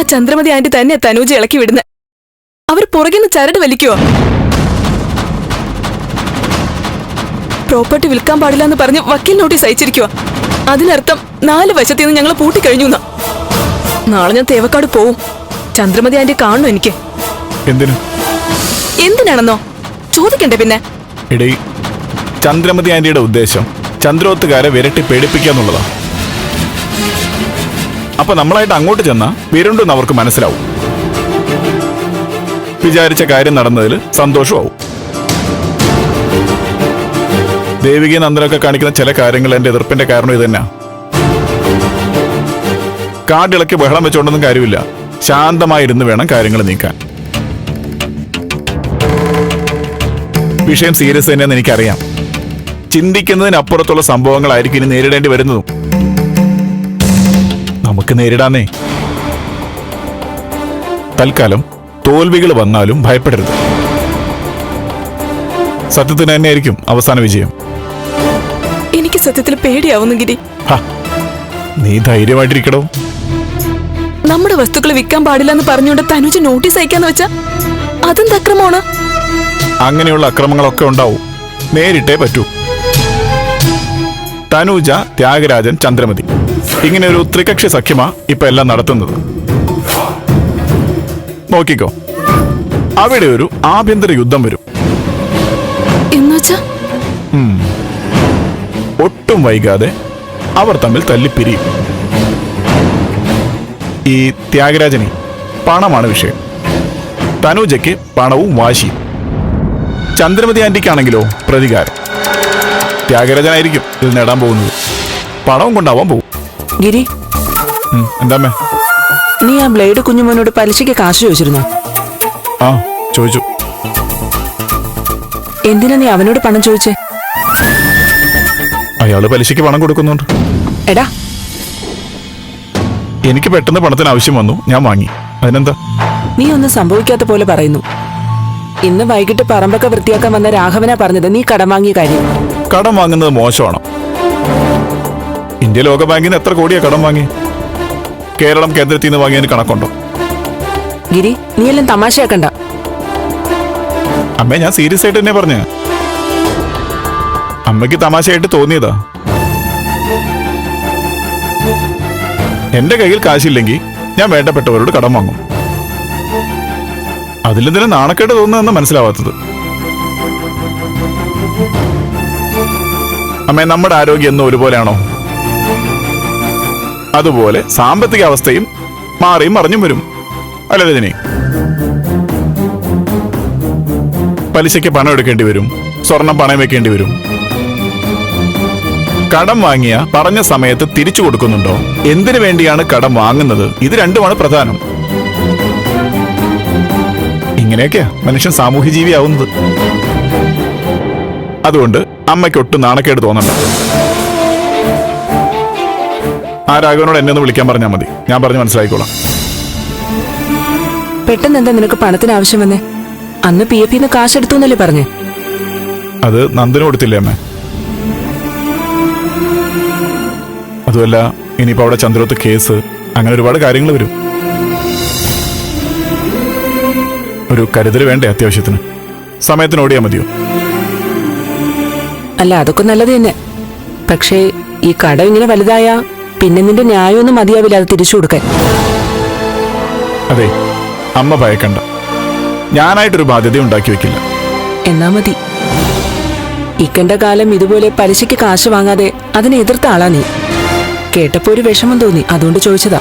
ആ ചന്ദ്രമതി ആന്റി തന്നെ തനൂജ ഇളക്കി വിടുന്നത് അവർ പുറകിന്ന് ചരട് വലിക്കുവോ? പ്രോപ്പർട്ടി വിൽക്കാൻ പാടില്ല എന്ന് പറഞ്ഞ് വക്കീൽ നോട്ടീസ് അയച്ചിരിക്കുക അതിനർത്ഥം നാല് വശത്തു നിന്ന് ഞങ്ങൾ പൂട്ടിക്കഴിഞ്ഞു നാളെ ഞാൻ തേവക്കാട് പോവും. ചന്ദ്രമതി ആന്റി കാണണം എനിക്ക്. എന്തിനു? എന്തിനാണെന്നോ? ചോദിക്കണ്ടേ പിന്നെ? ചന്ദ്രമതി ആന്റിയുടെ ഉദ്ദേശം ചന്ദ്രോത്തുകാരെ വിരട്ടി പേടിപ്പിക്കുക എന്നുള്ളതാ അപ്പൊ നമ്മളായിട്ട് അങ്ങോട്ട് ചെന്നാ വിരുണ്ടെന്ന് അവർക്ക് മനസ്സിലാവും. വിചാരിച്ച കാര്യം നടന്നതിൽ സന്തോഷമാവും. ദേവിക നന്ദനൊക്കെ കാണിക്കുന്ന ചില കാര്യങ്ങൾ എന്റെ എതിർപ്പിന്റെ കാരണം ഇത് തന്നെയാ. ബഹളം വെച്ചോണ്ടൊന്നും കാര്യമില്ല. ശാന്തമായിരുന്ന് വേണം കാര്യങ്ങൾ നീക്കാൻ. വിഷയം സീരിയസ് തന്നെയെന്ന് എനിക്കറിയാം. ചിന്തിക്കുന്നതിനപ്പുറത്തുള്ള സംഭവങ്ങളായിരിക്കും ഇനി നേരിടേണ്ടി വരുന്നതും. നമുക്ക് നേരിടാന്നേ. തൽക്കാലം തോൽവികൾ വന്നാലും ഭയപ്പെടരുത്. സത്യത്തിന് തന്നെയായിരിക്കും അവസാന വിജയം. എനിക്ക് സത്യത്തിൽ പേടിയാവുന്നു ഗിരി നീ ധൈര്യമായിട്ടിരിക്കടോ. നമ്മുടെ വസ്തുക്കൾ വിൽക്കാൻ പാടില്ല എന്ന് പറഞ്ഞുകൊണ്ട് തനുജ് നോട്ടീസ് അയക്കാന്ന് വെച്ചാ അതെന്ത് അക്രമമാണ്? അങ്ങനെയുള്ള അക്രമങ്ങളൊക്കെ ഉണ്ടാവും. നേരിട്ടേ പറ്റൂ. തനൂജ ത്യാഗരാജൻ ചന്ദ്രമതി. ഇങ്ങനെ ഒരു ത്രികക്ഷി സഖ്യമാ ഇപ്പൊ എല്ലാം നടത്തുന്നത്. നോക്കിക്കോ. അവിടെ ഒരു ആഭ്യന്തര യുദ്ധം വരും. ഒട്ടും വൈകാതെ അവർ തമ്മിൽ തല്ലിപ്പിരിയും. ഈ ത്യാഗരാജനെ പണമാണ് വിഷയം. തനൂജയ്ക്ക് പണവും വാശിയും. ചന്ദ്രമതി ആന്റിക്കാണെങ്കിലോ പ്രതികാരം. ത്യാഗരാജനായിരിക്കും ഇത് നേടാൻ പോകുന്നത്. പണവും കൊണ്ടാവാൻ പോകും ഗിരി. എന്താമ്മേ? നീ ആ ബ്ലേഡ് കുഞ്ഞുമോനോട് പലിശയ്ക്ക് കാശ് ചോദിച്ചിരുന്നോ? ആ ചോദിച്ചു. എന്തിനാ നീ അവനോട് പണം ചോദിച്ചേ? അയാൾ പലിശയ്ക്ക് പണം കൊടുക്കുന്നുണ്ട്. എടാ. എനിക്ക് പെട്ടെന്ന് പണത്തിന് ആവശ്യം വന്നു. ഞാൻ വാങ്ങി. അതിനെന്താ? നീ ഒന്നും സംഭവിക്കാത്ത പോലെ പറയുന്നു. ഇന്ന് വൈകിട്ട് പറമ്പൊക്കെ വൃത്തിയാക്കാൻ വന്ന രാഘവനാ പറഞ്ഞത് നീ കടം വാങ്ങിയ കാര്യം. കടം വാങ്ങുന്നത് മോശമാണ്? ഇന്ത്യ ലോക ബാങ്കിന് എത്ര കോടിയാ കടം വാങ്ങി? കേരളം കേന്ദ്രത്തിൽ നിന്ന് വാങ്ങിയതിന് കണക്കുണ്ടോ? ഗിരി നീ എല്ലാം തമാശയാക്കണ്ട. അമ്മേ ഞാൻ സീരിയസ് ആയിട്ട് തന്നെ പറഞ്ഞ. അമ്മയ്ക്ക് തമാശയായിട്ട് തോന്നിയതാ. എന്റെ കയ്യിൽ കാശില്ലെങ്കിൽ ഞാൻ വേണ്ടപ്പെട്ടവരോട് കടം വാങ്ങും. അതിലെന്തിനാ നാണക്കേട് തോന്നുന്നതെന്ന് മനസ്സിലാവാത്തത്. അമ്മേ നമ്മുടെ ആരോഗ്യം എന്നും ഒരുപോലെയാണോ? അതുപോലെ സാമ്പത്തിക അവസ്ഥയും മാറിയും മറിഞ്ഞും വരും. അല്ല രജനി? പലിശയ്ക്ക് പണം എടുക്കേണ്ടി വരും. സ്വർണം പണയം വെക്കേണ്ടി വരും. കടം വാങ്ങിയ പറഞ്ഞ സമയത്ത് തിരിച്ചു കൊടുക്കുന്നുണ്ടോ? എന്തിനു വേണ്ടിയാണ് കടം വാങ്ങുന്നത്? ഇത് രണ്ടുമാണ് പ്രധാനം. ഇങ്ങനെയൊക്കെയാ മനുഷ്യൻ സാമൂഹ്യ ജീവിയാവുന്നത് അതുകൊണ്ട് അമ്മയ്ക്ക് ഒട്ടും നാണക്കേട് തോന്നണ്ട. ആ രാഘവനോട് എന്നെ ഒന്ന് വിളിക്കാൻ പറഞ്ഞാൽ മതി. ഞാൻ പറഞ്ഞ് മനസ്സിലാക്കിക്കോളാം പെട്ടെന്ന് എന്താ നിനക്ക് പണത്തിന് ആവശ്യം വന്നേ? അന്ന് പി എഫ് കാശ് എടുത്തു എന്നല്ലേ പറഞ്ഞേ? അത് നന്ദന് കൊടുത്തില്ലേ അമ്മ? അതുമല്ല ഇനിയിപ്പോ അവിടെ ചന്ദ്രത്ത് കേസ് അങ്ങനെ ഒരുപാട് കാര്യങ്ങൾ വരും. ഒരു കരുതൽ വേണ്ടേ അത്യാവശ്യത്തിന്? സമയത്തിന് ഓടിയാ മതിയോ? അല്ല അതൊക്കെ നല്ലത് തന്നെ. പക്ഷേ ഈ കടം ഇങ്ങനെ വലുതായ പിന്നെ നിന്റെ ന്യായമൊന്നും മതിയാവില്ല അത് തിരിച്ചു കൊടുക്കാൻ. അതെ അമ്മ ഭയക്കണ്ട. ഞാനായിട്ടൊരു ബാധ്യത ഉണ്ടാക്കി വെക്കില്ല. എന്നാ മതി. ഇക്കണ്ട കാലം ഇതുപോലെ പലിശയ്ക്ക് കാശ് വാങ്ങാതെ അതിനെ എതിർത്ത ആളാ നീ. കേട്ടപ്പോ ഒരു വിഷമം തോന്നി അതുകൊണ്ട് ചോദിച്ചതാ.